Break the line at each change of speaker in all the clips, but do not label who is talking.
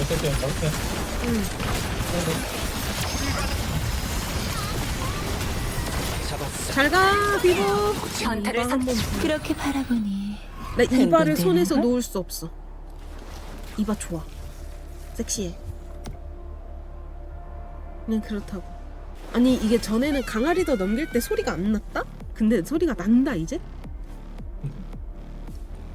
어쨌든 저렇게
잘가 비보
전타를 선
한번
그렇게 바라보니
나 이바를
행동되는
손에서
걸?
놓을 수 없어 이바 좋아 섹시해 그냥 그렇다고 아니 이게 전에는 강아리 더 넘길 때 소리가 안 났다? 근데 소리가 난다 이제?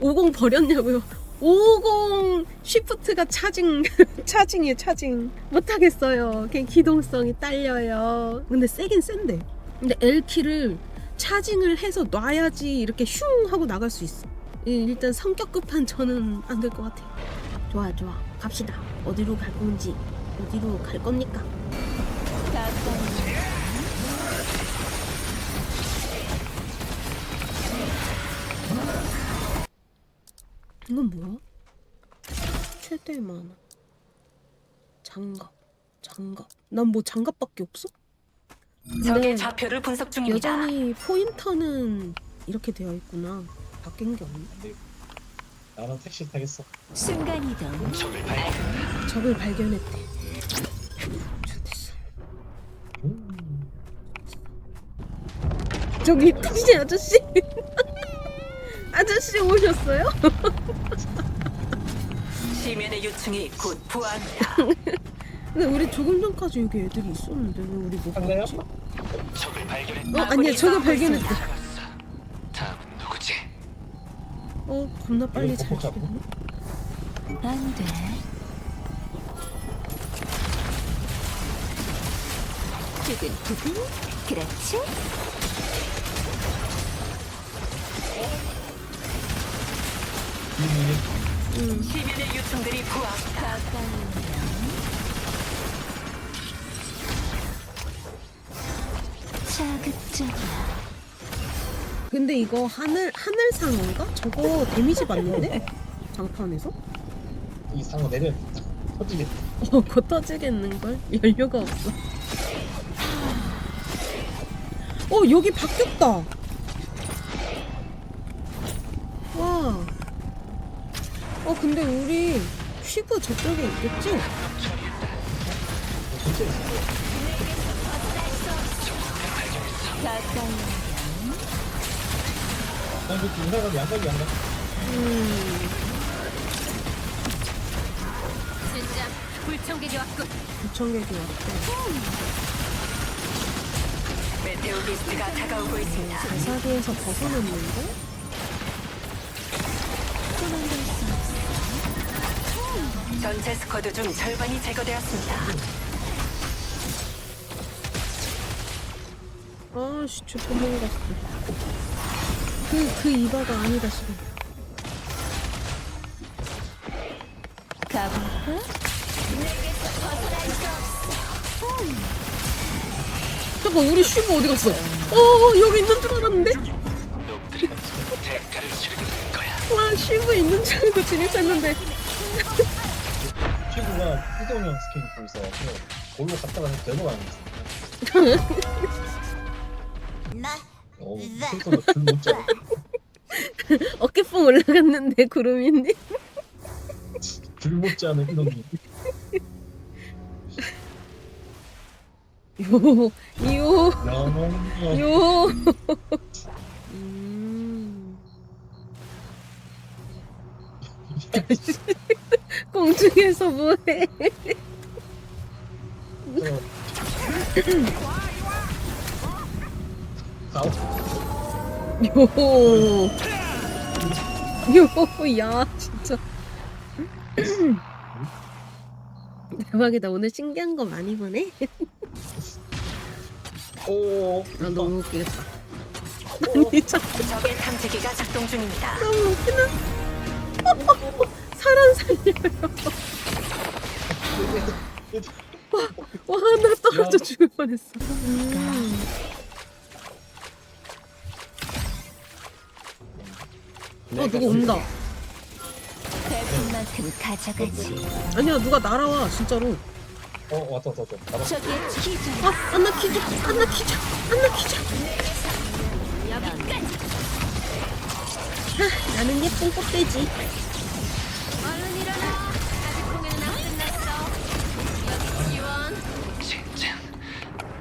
50 버렸냐고요. 50 쉬프트가 차징. 차징이에요 차징. 못하겠어요. 그냥 기동성이 딸려요. 근데 세긴 센데. 근데 L키를 차징을 해서 놔야지 이렇게 슝 하고 나갈 수 있어. 이- 일단 성격 급한 저는 안 될 것 같아요. 좋아 좋아. 갑시다. 어디로 갈 건지 어디로 갈 겁니까 이건 뭐야? 최대 만화 장갑 장갑 난 뭐 장갑밖에 없어?
적의 좌표를 분석 중입니다.
여전히 포인터는 이렇게 되어 있구나 바뀐 게 없네
나는 택시 타겠어
순간 이동.
적을 발견했대 좋댔어
음.
저기 택시 아저씨 아저씨 오셨어요?
시면의 요청이 곧 부합니다.
근데 우리 조금 전까지 여기 애들이 있었는데 왜 우리 못? 봤지?
적을 발견했.
어 아니야 적을 발견했대
다음은 누구지?
어 겁나 빨리 잘 죽였네
안 돼. 두근두근. 그렇지? 시면의 요청들이 부합. 자극적이야.
근데 이거 하늘 하늘상어인가? 저거 데미지 받는데? 장판에서?
이 상어 내려 터지겠다
어, 거 터지겠는 걸? 연료가 없어. 어, 여기 바뀌었다. 어, 근데 우리 휘브 저쪽에 있겠지?
진짜 있어 난 이렇게 인사가 양각이 안 나.
음,
진짜 불청객이 왔군.
구청객이 왔대.
메테오 리스트가 다가오고 있습니다.
자사기에서 벗어났는데?
수. 전체 스쿼드 중 절반이 제거되었습니다.
아씨, 저 도망갔어. 그, 그 이바가 아니다, 지금.
가볼까?
잠깐, 우리 슈브 어디 갔어? 어, 여기 있는 줄 알았는데?
놈들이 대가를 치르게 될 거야.
와, 슈브 있는 줄 알고 진입했는데.
이동형 스킨 입고 있어가지고 골로 갔다가 되돌아가는 거 있어 어, 캐릭터가 줄못 잡아
어깨뽕 올라갔는데, 구름이님.
줄못 짜는 이놈이
요, 요,
야,
요. 음. 공중에서 뭐해? 요. 요, 야, 진짜. 대박이다. 오늘 신기한 거 많이 보네.
오
아, 너무 웃기겠다. 아니, 참,
적의 탐지기가 작동 중입니다.
너무 웃기다. 사람 살려요. 와, 나 떨어져 죽을 뻔했어. 음. 어, 누가 온다.
가져가지.
아니야, 누가 날아와, 진짜로.
어 왔다 왔다 왔다
저기에 키즈.
아, 안나 키자, 안나 키자, 안나 키자. 하, 나는 예쁜 꽃돼지.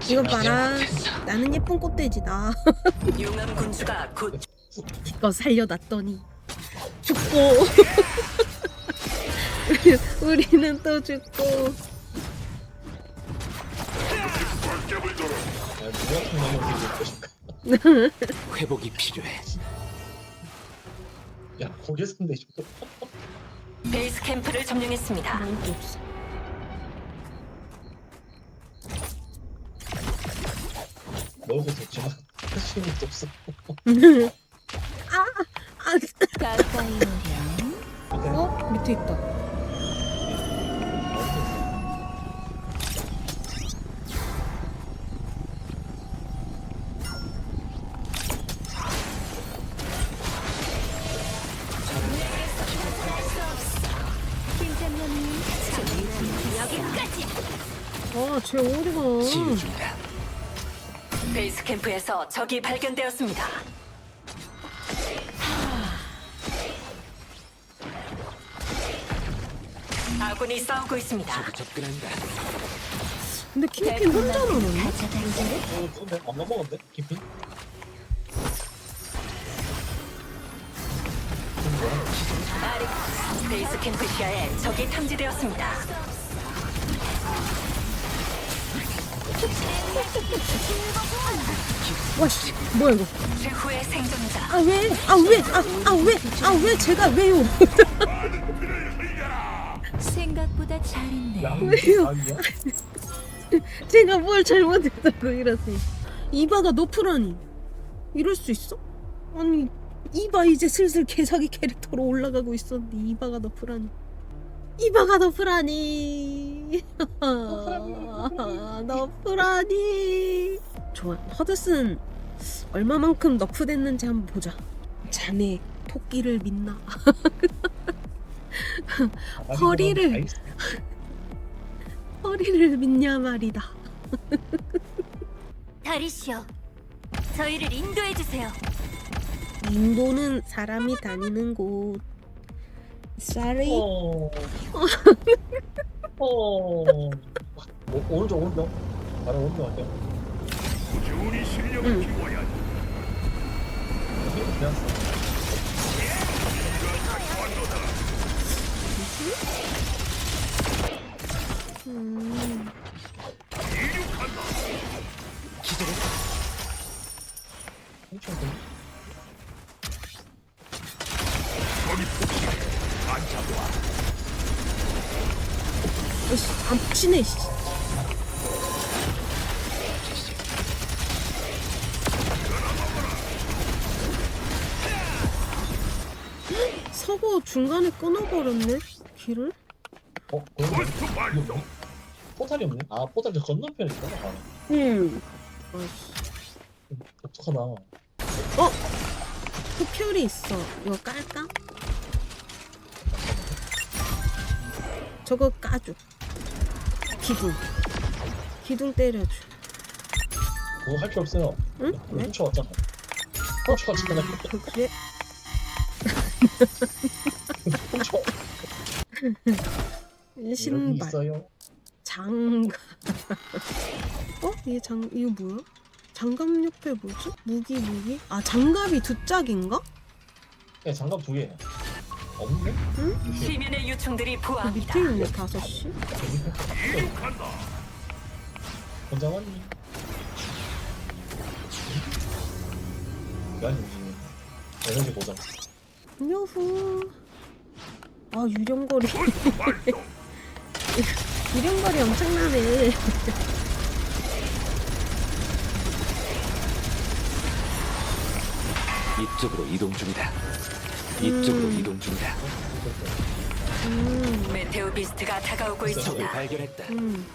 이거 봐라. 나는 예쁜 꽃돼지다.
용암 군주가 곧
기껏 살려놨더니 죽고 우리는 또 죽고?
회복이 필요해.
야, 근데 이거
베이스 캠프를 점령했습니다.
아무것도 없어.
할수 있는 게 없어.
아,
가까이 오렴.
어? 밑에 있다. 아, 쟤 어디가?
치유 중이다.
캠프에서 적이 발견되었습니다. 아군이 싸우고 있습니다.
접근한다.
근데 킹핀 혼자 나오네.
가져갈게.
어, 근데 안 먹었는데? 깊이?
베이스 캠프 시야에 적이 탐지되었습니다.
와, 씨, 뭐야 이거?
최후의 생존자.
아 왜? 아 왜? 아, 아 왜? 아 왜 제가 왜요?
생각보다 잘했네.
야,
왜요? 제가 뭘 잘못했다고 이러세요? 이바가 너프라니 이럴 수 있어? 아니 이바 이제 슬슬 개사기 캐릭터로 올라가고 있었는데 이바가 너프라니 이바가 너프라니 너프라니 좋아 허드슨 얼마만큼 너프됐는지 한번 보자 자네 토끼를 믿나 허리를. 허리를 믿냐 말이다
다리시오. 저희를 인도해 주세요.
인도는 사람이 다니는 곳. Sorry.
어. 어. 오, 오른쪽 오른쪽. 바로 오른쪽 할게요.
응.
그냥
음. 푹신해. 씨. 서고 중간에 끊어버렸네 길을.
어, 뭐? 포탈이 없네. 아, 포탈 저 건너편에 있구나. 아,
응. 아이씨.
어떡하나.
흡혈이 있어. 이거 깔까? 저거 까줘. 기둥. 기둥 때려줘.
그거 할 필요 없어요.
응? 왜?
훔쳐왔잖아. 훔쳐왔잖아.
그래?
훔쳐.
신발.
있어요.
장갑. 어? 이게 장 이거 뭐야? 장갑 옆에 뭐지? 무기 무기? 아 장갑이 두 짝인가?
네, 장갑 두 개. 없네?
시민의 유충들이
그
부화합니다.
밑에 있네 다섯 시.
혼자 왔니? 그 아니 무슨 에너지 보장.
요후. 아 유령거리. 유령거리 엄청나네.
이쪽으로 이동 중이다. 이쪽으로
음.
이동 중이다.
음.
메테오 비스트가 다가오고
적을
있습니다.
발견했다.
음.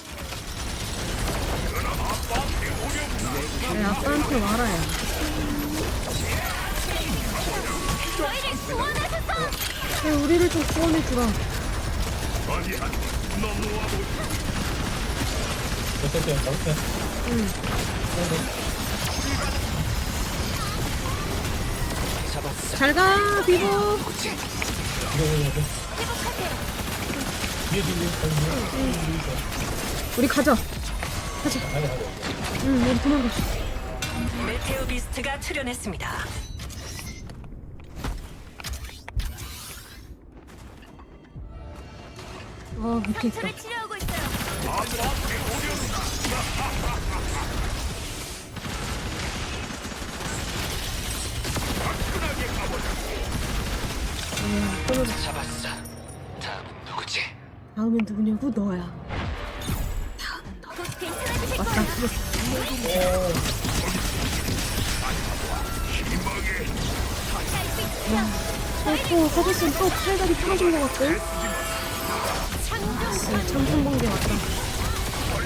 내 아빠한테
구원하소서.
쟤 우리를 좀 구원해주라.
어떻게 어떻게?
응. 잘가 비보. 우리 가자
가자.
응 우리 도망가
메테오 비스트가 출연했습니다.
아 밑에 있다
저를 치료하고 있어요.
잡았어. 다음은 누구지?
다음엔 누구냐고 너야 다음은
거예요.
풀었어 어또 허브슨 또 팔다리 부러진 것 같고 참중 번개 왔다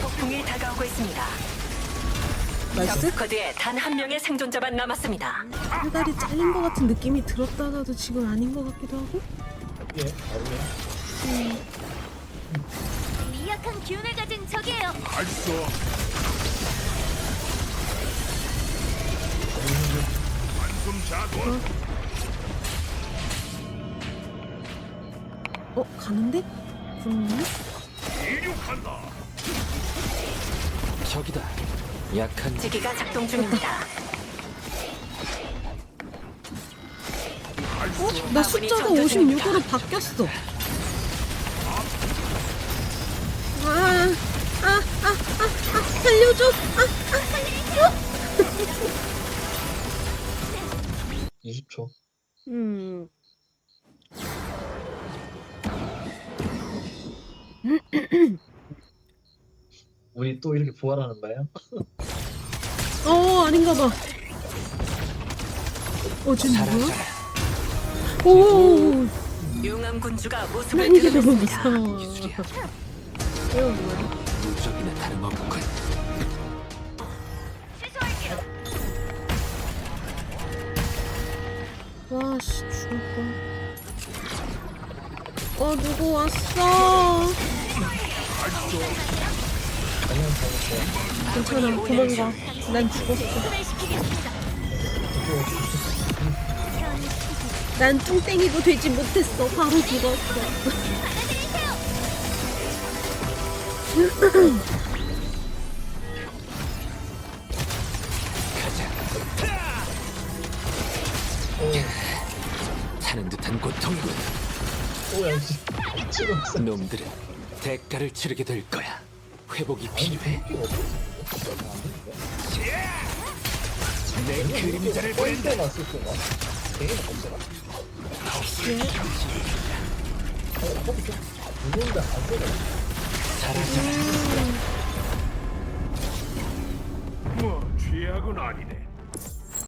폭풍이 다가오고 있습니다.
나이스
스쿼드에 단 한 명의 생존자만 남았습니다.
팔다리 잘린 것 같은 느낌이 들었다가도 지금 아닌 것 같기도 하고
예 바로
미약한 기운을 가진 적이에요.
어 가는데? 그러네
저기다. 약한
지기가 작동 중입니다.
어? 나 숫자가 56으로 바뀌었어 아, 아, 아, 아, 아, 살려줘! 아, 아, 아,
20초.
음.
우리 또 이렇게 부활하는 거예요?
어, 아닌가 봐. 어, 쟤 누구야?
사라져라.
오,
용암 군주가 모습을
난 이게 너무
드러냈습니다.
무서워. 뭐야?
무적이나 다름없군.
취소할게요.
와, 씨, 죽을 뻔. 어, 누구 왔어? 괜찮아, 도망가. 난 죽었어. 난 뚱땡이도 되지 못했어. 바로 죽었어.
타는 듯한
씨. 지금 있어.
놈들은 대가를 치르게 될 거야. 회복이 필요해. 내 그림자를. 사라져라.
뭐 취약은 아니네.